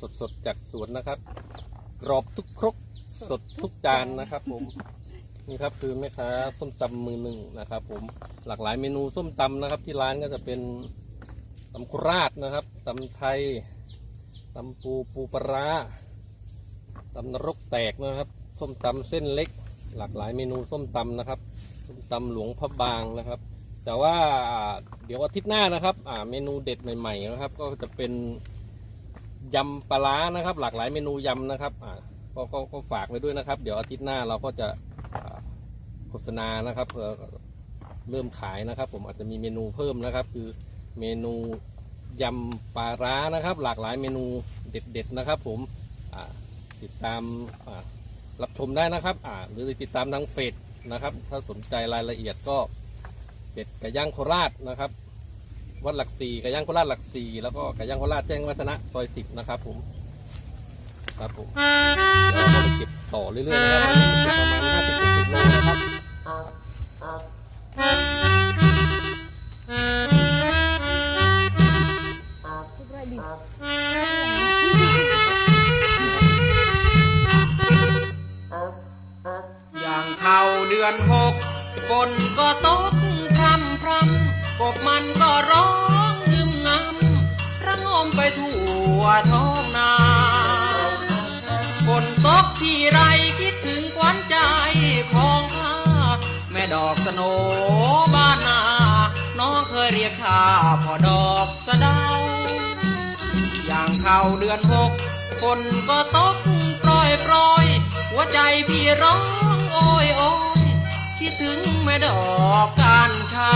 สดๆจากสวนนะครับ กรอบทุกครกสดทุกจานนะครับ ผมนี่ครับคือแม่ค้าส้มตำมือหนึ่งนะครับ ผมหลากหลายเมนูส้มตำนะครับ ที่ร้านก็จะเป็นตำโคราชนะครับตำไทยตำปูปูปลาร้าตำนรกแตกนะครับ ส้มตำเส้นเล็ก หลากหลายเมนูส้มตำนะครับส้มตำหลวงพระบางนะครับ แต่ว่าเดี๋ยวอาทิตย์หน้านะครับ อ่าเมนูเด็ดใหม่ ๆ นะครับ ก็จะเป็น ยำปลาร้านะครับ หลากหลายเมนูยำนะครับอ่าก็ก็ก็ฝากไว้ด้วยนะครับ เดี๋ยวอาทิตย์หน้าเราก็จะโฆษณานะครับเพื่อเริ่มขายนะครับ ผมอาจจะมีเมนูเพิ่มนะครับ คือเมนูยำปลาร้านะครับ หลากหลายเมนูเด็ด ๆนะครับ ผมติดตามรับชมได้นะครับหรือติดตามทางเฟซนะครับ ถ้าสนใจรายละเอียดก็เป็ดไก่ย่างโคราชนะครับ วัดหลักสี่ไก่ย่างโคราชหลักสี่แล้วก็ไก่ย่างโคราชแจ้งวัฒนะซอยสิบนะครับผมครับผมแล้วเราก็ไปเก็บต่อเรื่อยๆนะครับวันนี้เก็บประมาณห้าสิบเจ็ดสิบโลนะครับอย่างเข้าเดือนหกฝนก็ตกพรำพรำก บมันก็ร้องงึมงำระงมไปทั่วท้องนาฝนตกที่ไรคิดถึงควันใจของข้าแม่ดอกสโนบ้านนา น้องเคยเรียกข้าพ่อดอกสะดาอย่างเข้าเดือนหกฝนก็ตกโปรยโปรยหัวใจพี่ร้องโอยโอยคิดถึงแม่ดอกการเช้า